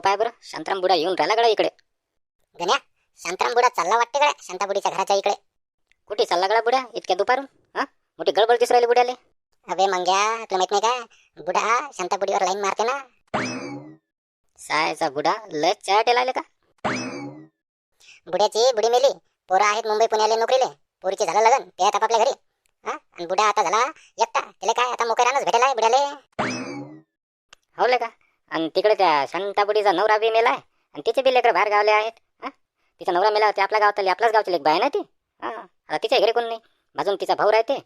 पाय बरं? शांताराम बुडा येऊन राहिला गडा इकडे. गण्या शांताराम बुडा चालला वाटते गड्या? शांताबुडीच्या घराच्या इकडे. कुठे चालला गडा बुड्या? इतक्या दुपारून? हा? मोठी गडबड दिसू राहिली बुड्याले. अबे मंग्या तुला माहीत नाही का? बुडा हा शांताबुडीवर लाईन मारते ना. सायचा बुडा लय चहा टेलायले का? बुड्याची बुडी मेली. पोरं आहेत मुंबई पुण्याला नोकरीले. पोरीचे झालं लग्न ते आहेत आपापल्या घरी. हा? आणि बुडा आता झाला एकटा. त्याला काय आता मोकळ्यानंच आहे बुड्याले? हो का? आणि तिकडे त्या शांताबुडीचा नवरा बी मेलाय. आणि तिचे बी लेकर बाहेर गावले आहेत. हा? तिचा नवरा मेला ते आपल्या गावातली आपल्याच गावची लेख बाय ना ती? हा? आता तिच्या घरी कोण नाही? बाजून तिचा भाऊ राहते.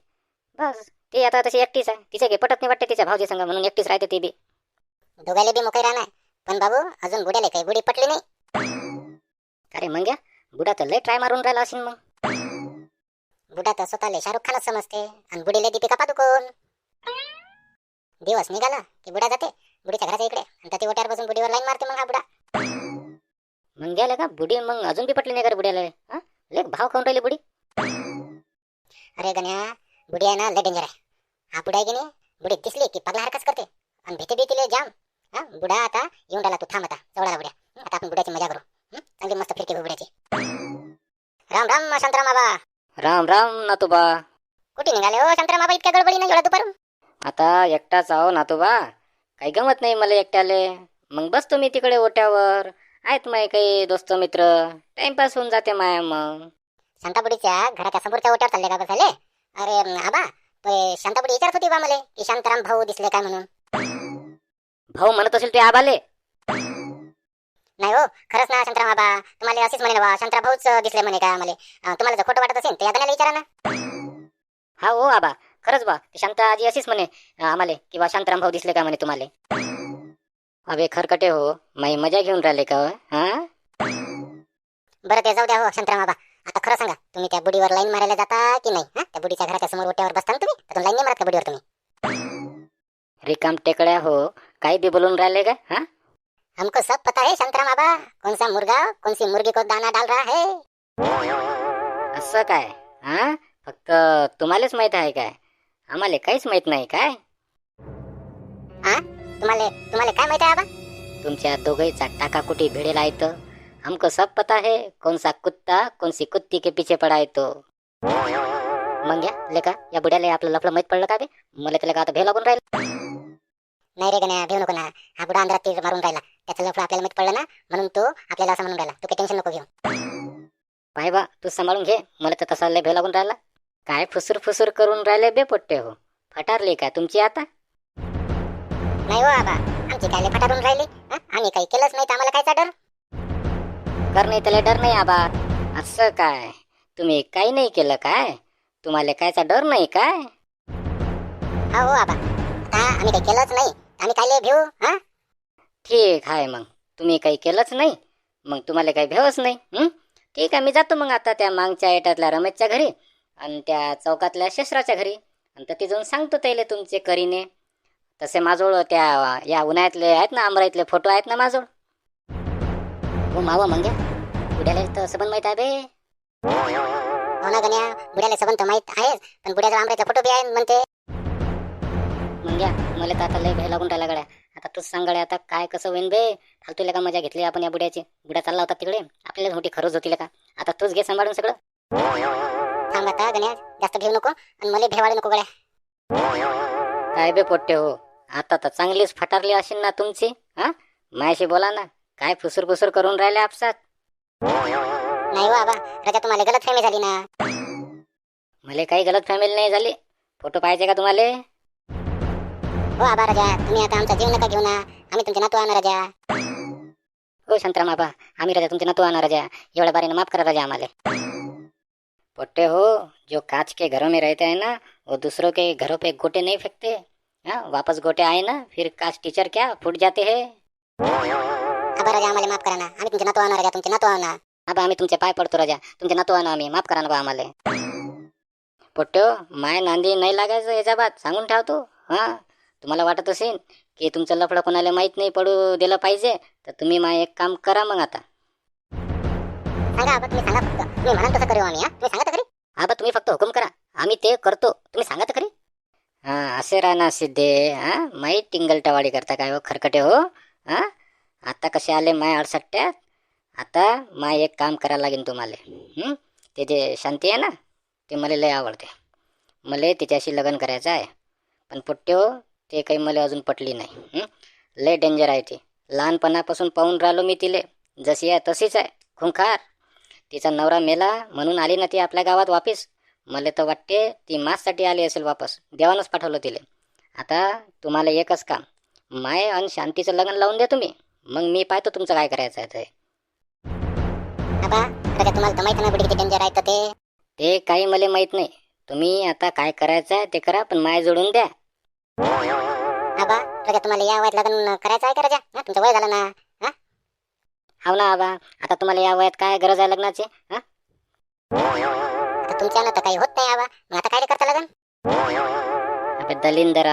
बस ती आता तशी एकटीच आहे. तिच्या घे पटत नाही वाटते तिच्या भाऊजी संग म्हणून एकटीच राहते ती बी. दोघाले बी मोकळी राहणार. पण बाबू अजून बुड्याले काही बुडी पटली नाही. अरे मग बुडा तर लय ट्राय मारून राहिला असेल मग. बुडा तर स्वतःले शाहरुख खानच समजते. आणि बुडीले दीपिका पादुकोण. दिवस निघाला की बुडा जाते. बुडीच्या घराच्या इकडे. आणि त्या ओट्यावर बसून बुडीवर लाईन मारते मग हा बुडा. मग गेले का? बुडी मग अजून बी पटली नाही का बुड्याला? हा? लेख भाव खाऊन राहिली बुडी. अरे गण्या बुडी आहे ना लय डेंजर आहे. हा बुडा आहे की नाही? बुडी दिसली की पगला हरकत करते. आणि भीती भीती लय जाम. हा? बुडा आता येऊन राहिला तू थांब आता. जवळ आला बुड्या. आता आपण बुड्याची मजा करू? चांगली मस्त घेऊ बुड्याची. राम राम शांतराम बाबा राम राम नातोबा. कुठे निघाले हो शांतराम बाबा इतक्या गडबडी नाही एवढा दुपारून? आता एकटाच आहो नातोबा. काही गमत नाही मला एकट्याले. मग बसतो मी तिकडे ओट्यावर. आहेत माय काही दोस्त मित्र. टाइमपास होऊन जाते माया मग. शांताबुडीच्या घराच्या समोरच्या ओट्यावर चालले का बसाले अरे आबा तो शांताबुडी विचारत होती बा मला की शांताराम भाऊ दिसले काय म्हणून? भाऊ म्हणत असेल ते आबाले. नाही हो खरंच ना शांताराम बाबा तुम्हाला असेच म्हणे बा शांताराम भाऊच दिसले म्हणे का मला? तुम्हाला जर खोटं वाटत असेल तर या विचारा ना. हा हो आबा. खरंच बा ते शांता आजी अशीच म्हणे आम्हाले किंवा शांताराम भाऊ दिसले का म्हणे तुम्हाला? अबे खरकटे हो माई मजा घेऊन राहिले का हो? बरं ते जाऊ द्या हो शांताराम बाबा आता खरं सांगा तुम्ही त्या बुडीवर लाईन मारायला जाता की नाही हा? त्या बुडीच्या घराच्या समोर ओट्यावर बसता ना तुम्ही? लाईन नाही मारत का बुडीवर तुम्ही? रिकाम टेकड्या हो काही बी बोलून राहिले का हा? हमको सब पता है शांताराम बाबा कौन सा मुर्गा कौन सी मुर्गी को दाना डाल रहा है? असं काय हा? फक्त तुम्हालाच माहीत आहे काय? आम्हाला काहीच माहीत नाही काय? तुम्हाला तुम्हाला काय माहिती आहे बाबा तुमच्या दोघईचा टाका कुठे भिडेला येतो हमको सब पता है कौन सा कुत्ता कौन सी कुत्ती के पीछे पडा येतो मग या लेका या बुड्याला आपलं लफलं माहीत पडलं का बे? मला त्याला का आता भेव लागून राहिलं. नाही रे गण्या भेऊ नको ना. हा बुडा अंधारात तीर मारून राहिला. त्याचं लफडं आपल्याला माहीत पडलं ना म्हणून तो आपल्याला असं म्हणून राहिला. तू काही टेन्शन नको घेऊ. पाय बा तू सांभाळून घे. मला तर तसा लय भेव लागून राहिला. काय फुसूर फुसूर करून राहिले बे पोट्टे हो. फटारली का तुमची आता? नाही हो आबा आमची काय फटारून राहिली हा? आम्ही काही केलंच नाही तर आम्हाला कायचा डर? कर नाही त्याला डर नाही आबा. असं काय? तुम्ही काही नाही केलं काय? तुम्हाला कायचा डर नाही काय? हा हो आबा आता आम्ही काही केलंच नाही आम्ही काय भेऊ हा? ठीक आहे मग. तुम्ही काही केलंच नाही मग तुम्हाला काही भेवच नाही हं? ठीक आहे मी जातो मग आता त्या मागच्या येटातल्या रमेशच्या घरी. आणि त्या चौकातल्या शस्त्राच्या घरी. आणि तर जाऊन सांगतो त्याला तुमचे करीने. तसे माजोळ त्या या उन्हाळ्यातले आहेत ना अमराईतले फोटो आहेत ना माजोळ हो मावा मग बुड्याला तर सबंध माहीत आहे बे. हो ना गण्या. बुड्याला सबंध तर माहीत आहेच पण बुड्याचा आमऱ्याचा फोटो बी आहे म्हणते. मग मला तर आता लय भय लागून राहिला गड्या. आता तूच सांग गड्या आता काय कसं होईन बे? फालतूला का मजा घेतली आपण या बुड्याची? बुड्या चालला होता तिकडे. आपल्याला मोठी खरंच होती का? आता तूच घे सांभाळून सगळं. थांब आता गण्या जास्त घेऊ नको आणि मला भेवाडे नको गड्या काय बे पोट्टे हो? आता तर चांगलीच फटारली असेल ना तुमची हा? मायाशी बोला ना काय फुसूर फुसूर करून राहिले आपसात? नाही हो आबा राजा तुम्हाला गलत फहमी झाली ना. मला काही गलत फॅमिली नाही झाली. फोटो पाहिजे का तुम्हाला? हो आबा राजा तुम्ही आता आमचा जीव नका घेऊ ना. आम्ही तुमचे नातू आणा राजा. हो शांतराम बाबा आम्ही राजा तुमचे नातू आणा राजा. एवढ्या बारीनं माफ करा राजा हमारे पोट्टे हो जो कांच के घरों में रहते हैं ना वो दूसरों के घरों पे गोटे नहीं फेंकते। हाँ वापस गोटे आए ना फिर कांच टीचर क्या फूट जाते हैं। आबा राजा आम्हाला माफ करा ना आम्ही तुमचे नातू आणा राजा तुमचे नातू आणा आबा आम्ही तुमचे पाय पडतो राजा। तुमचे नातू आणू आम्ही माफ करा ना बा आम्हाला पोट्टे हो माय नांदी नाही लागायचं याच्या बात सांगून ठेवतो हां तुम्हाला वाटत असेल की तुमचं लफडं कोणाला माहीत नाही पडू दिलं पाहिजे तर तुम्ही मा एक काम करा मग आता। सांगा आबा तुम्ही सांगा फक्त. मी म्हणाल तसं करू आम्ही हा? तुम्ही सांगा तर खरी. आबा तुम्ही फक्त हुकूम करा. आम्ही ते करतो. तुम्ही सांगा तर खरी. हां असे राहणार सिद्धे हां? माई टिंगलटावाळी करता काय हो खरकटे हो? हां? आता कसे आले माय अडसट्ट्यात आता माय एक काम करायला लागेल तुम्हाला. ते जे शांती आहे ना ते मला लय आवडते. मला तिच्याशी लग्न करायचं आहे. पण पुट्ट्यो हो, ते काही मला अजून पटली नाही. लय डेंजर आहे ती. लहानपणापासून पाहून राहिलो मी तिले. जशी आहे तशीच आहे. खुंखार तिचा नवरा मेला म्हणून आली ना ती आपल्या गावात वापिस. मला तर वाटते ती माससाठी आली असेल वापस. देवानंच पाठवलं तिले. आता तुम्हाला एकच काम. माय आणि शांतीचं लग्न लावून द्या तुम्ही. मग मी पाहतो तुमचं काय करायचं आहे ते. तुम्हाला तर माहिती ना बुडी किती डेंजर आहे तर ते. ते काही मला माहीत नाही. तुम्ही आता काय करायचं आहे ते करा पण माय जोडून द्या. आबा तुम्हाला या वयात लग्न करायचं आहे का राजा? हा, तुमचं वय झालं ना. हो ना आबा आता तुम्हाला या वयात काय गरज आहे लग्नाची हा? आता तुमच्यानं तर काही होत नाही आबा मग आता काय करता लग्न? अबे दलिंदर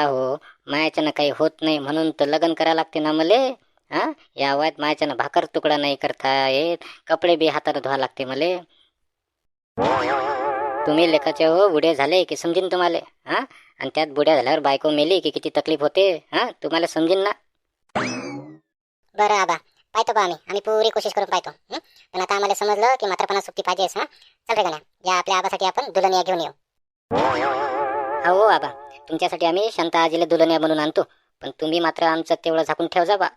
मायाच्यानं काही होत नाही म्हणून तर लग्न करायला लागते ना मले हा? या वयात मायाच्यानं भाकर तुकडा नाही करता येत कपडे बी हाताने धुवा लागते मले. तुम्ही लेखाचे हो बुढे झाले की समजीन तुम्हाला हा? आणि त्यात बुढ्या झाल्यावर बायको मेली की किती तकलीफ होते हा? तुम्हाला समजीन ना? बरं आबा पाहतो बा आम्ही. आम्ही पुरी कोशिश करून पाहतो. पण आता आम्हाला समजलं की मात्रपणा सुट्टी पाहिजे हा? चल रे गण्या. या आपल्या आबासाठी आपण दुलनिया घेऊन येऊ. हो आबा. तुमच्यासाठी आम्ही शांता आजीला दुलनिया बनवून आणतो. पण तुम्ही मात्र आमचं तेवढं झाकून ठेवजा बा.